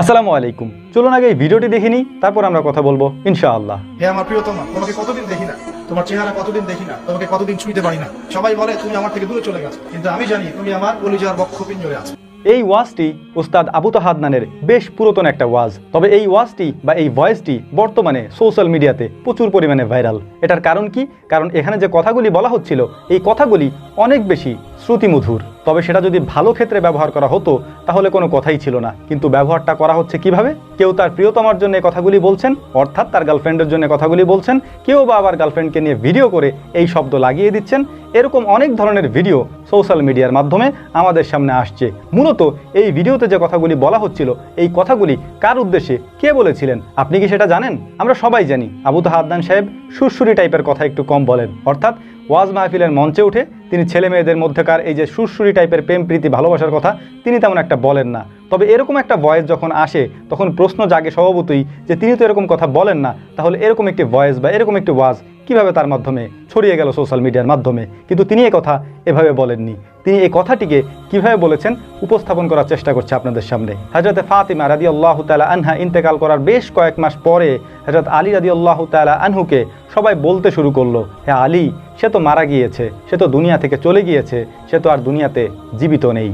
আসসালামু আলাইকুম। চলুন আগে এই ভিডিওটি দেখে নিই তারপর আমরা কথা বলব ইনশাআল্লাহ। হে আমার প্রিয়তমা তোমাকে কতদিন দেখি না? তোমার চেহারা কতদিন দেখি না? তোমাকে কতদিন ছুঁইতে পারি না? সবাই বলে তুমি আমার থেকে দূরে চলে গেছো। কিন্তু আমি জানি তুমি আমার কলিজার বক্ষ পিঞ্জরে আছো। এই ওয়াজটি উস্তাদ আবু তাহাদনানের বেশ পুরাতন একটা ওয়াজ। তবে এই ওয়াজটি বা এই ভয়েসটি বর্তমানে সোশ্যাল মিডিয়াতে প্রচুর পরিমাণে ভাইরাল। এটার কারণ কি? কারণ এখানে যে কথাগুলি বলা হচ্ছিল এই কথাগুলি অনেক বেশি শ্রুতিমধুর। তবে সেটা যদি ভালো ক্ষেত্রে ব্যবহার করা হতো, তাহলে কোনো কথাই ছিল না। কিন্তু ব্যবহারটা করা হচ্ছে কীভাবে? কেউ তার প্রিয়তমার জন্য কথাগুলি বলছেন, অর্থাৎ তার গার্লফ্রেন্ডের জন্য কথাগুলি বলছেন, কেউ বা আবার গার্লফ্রেন্ডকে নিয়ে ভিডিও করে এই শব্দ লাগিয়ে দিচ্ছেন। এরকম অনেক ধরনের ভিডিও সোশ্যাল মিডিয়ার মাধ্যমে আমাদের সামনে আসছে। মূলত এই ভিডিওতে যে কথাগুলি বলা হচ্ছিল, এই কথাগুলি কার উদ্দেশ্যে? কে বলেছিলেন? আপনি কি সেটা জানেন? আমরা সবাই জানি। আবু তাহাদ্দান সাহেব সুরসুরি টাইপের কথা একটু কম বলেন। অর্থাৎ ওয়াজ মাহফিলের মঞ্চে উঠে তিনি ছেলে মেয়েদের মধ্যেকার এই যে সুরসুরি টাইপের প্রেম, প্রীতি, ভালোবাসার কথা তিনি তেমন একটা বলেন না। তবে এরকম একটা ভয়েস যখন আসে, তখন প্রশ্ন জাগে স্বভাবতই যে তিনি তো এরকম কথা বলেন না, তাহলে এরকম একটি ভয়েস বা এরকম একটি ওয়াজ কীভাবে তার মাধ্যমে ছড়িয়ে গেল সোশ্যাল মিডিয়ার মাধ্যমে? কিন্তু তিনি এই কথা এভাবে বলেননি। তিনি এই কথাটিকে কীভাবে বলেছেন উপস্থাপন করার চেষ্টা করছে আপনাদের সামনে। হজরতে ফাতিমা রাদি আল্লাহ তালা আনহা ইন্তেকাল করার বেশ কয়েক মাস পরে হজরত আলী রাদি আল্লাহ তালা আনহুকে সবাই বলতে শুরু করল হ্যাঁ আলী, সে তো মারা গিয়েছে, সে তো দুনিয়া থেকে চলে গিয়েছে, সে তো আর দুনিয়াতে জীবিত নেই।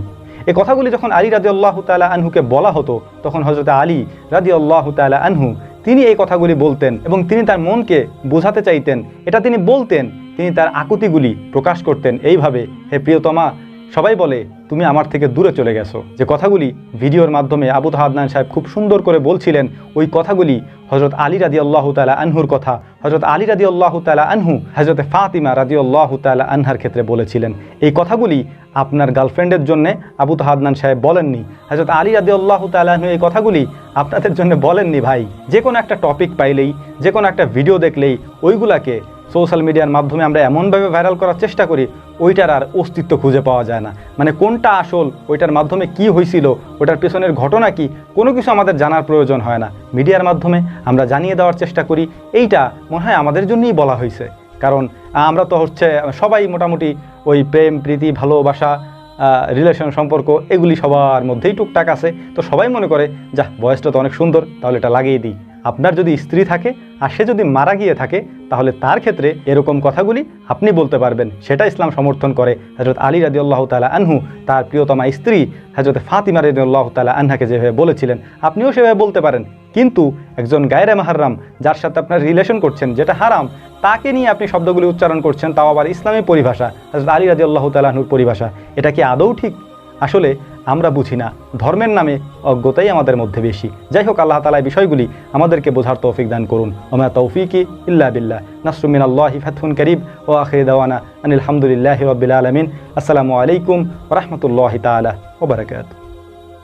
এই কথাগুলি যখন আলী রাজি আল্লাহ তালা আনহুকে বলা হতো, তখন হজরত আলী রাজি আল্লাহ তালা আনহু, তিনি এই কথাগুলি বলতেন এবং তিনি তার মনকে বোঝাতে চাইতেন। এটা তিনি বলতেন, তিনি তার আকুতিগুলি প্রকাশ করতেন। এইভাবে, হে প্রিয়তমা সবাই বলে, তুমি আমার থেকে দূরে চলে গেছো। যে কথাগুলি ভিডিওর মাধ্যমে আবু তাহাদনান সাহেব খুব সুন্দর করে বলছিলেন, ওই কথাগুলি হজরত আলী রাদি আল্লাহ তালা আনহুর কথা। হজরত আলী রাদি আল্লাহ তালা আনহু হজরত ফাতিমা রাদি আল্লাহ তালা আনহার ক্ষেত্রে বলেছিলেন, এই কথাগুলি আপনার গার্লফ্রেন্ডের জন্য আবু তাহাদনান সাহেব বলেননি। হজরত আলী রাদি আল্লাহ তালা আনহু এই কথাগুলি আপনাদের জন্য বলেননি ভাই। যে কোনো একটা টপিক পাইলেই, যে কোনো একটা ভিডিও দেখলেই ওইগুলাকে সোশ্যাল মিডিয়ার মাধ্যমে আমরা এমনভাবে ভাইরাল করার চেষ্টা করি, ওইটার আর অস্তিত্ব খুঁজে পাওয়া যায় না। মানে কোনটা আসল, ওইটার মাধ্যমে কি হয়েছিল ওটার পেছনের ঘটনা কি, কোনো কিছু আমাদের জানার প্রয়োজন হয় না। মিডিয়ার মাধ্যমে আমরা জানিয়ে দেওয়ার চেষ্টা করি, এইটা মনে হয় আমাদের জন্যই বলা হয়েছে কারণ আমরা তো হচ্ছে, সবাই মোটামুটি ওই প্রেম, প্রীতি, ভালোবাসা রিলেশন সম্পর্ক এগুলি সবার মধ্যেই টুকটাক আছে। তো সবাই মনে করে যা বয়সটা তো অনেক সুন্দর, তাহলে এটা লাগিয়ে দিই। আপনার যদি স্ত্রী থাকে, আর সে যদি মারা গিয়ে থাকে তাহলে তার ক্ষেত্রে এরকম কথাগুলি আপনি বলতে পারবেন। সেটা ইসলাম সমর্থন করে। হজরত আলী রাদি আল্লাহ তালা আনহু, তার প্রিয়তমা স্ত্রী হজরত ফাতিমা রাদি আল্লাহ তালা আনহাকে যেভাবে বলেছিলেন, আপনিও সেভাবে বলতে পারেন। কিন্তু একজন গায়রে মাহারাম যার সাথে আপনার রিলেশন করছেন, যেটা হারাম, তাকে নিয়ে আপনি শব্দগুলি উচ্চারণ করছেন, তাও আবার ইসলামী পরিভাষা হজরত আলী রাজি আল্লাহ তালাহুর পরিভাষা। এটা কি আদৌ ঠিক? আসলে আমরা বুঝি না। ধর্মের নামে অজ্ঞতাই আমাদের মধ্যে বেশি। যাই হোক, আল্লাহ তালা বিষয়গুলি আমাদেরকে বোঝার তৌফিক দান করুন। ওমা তৌফিকি ইল্লা বিল্লাহ। নাসরুমিন আল্লাহ ফাতহুন করিব ও আখরি দাওয়ানা আনিল হামদুলিল্লাহ রবিল আলমিন। আসসালামু আলাইকুম রহমতুল্লাহ তালা ওবরাকাত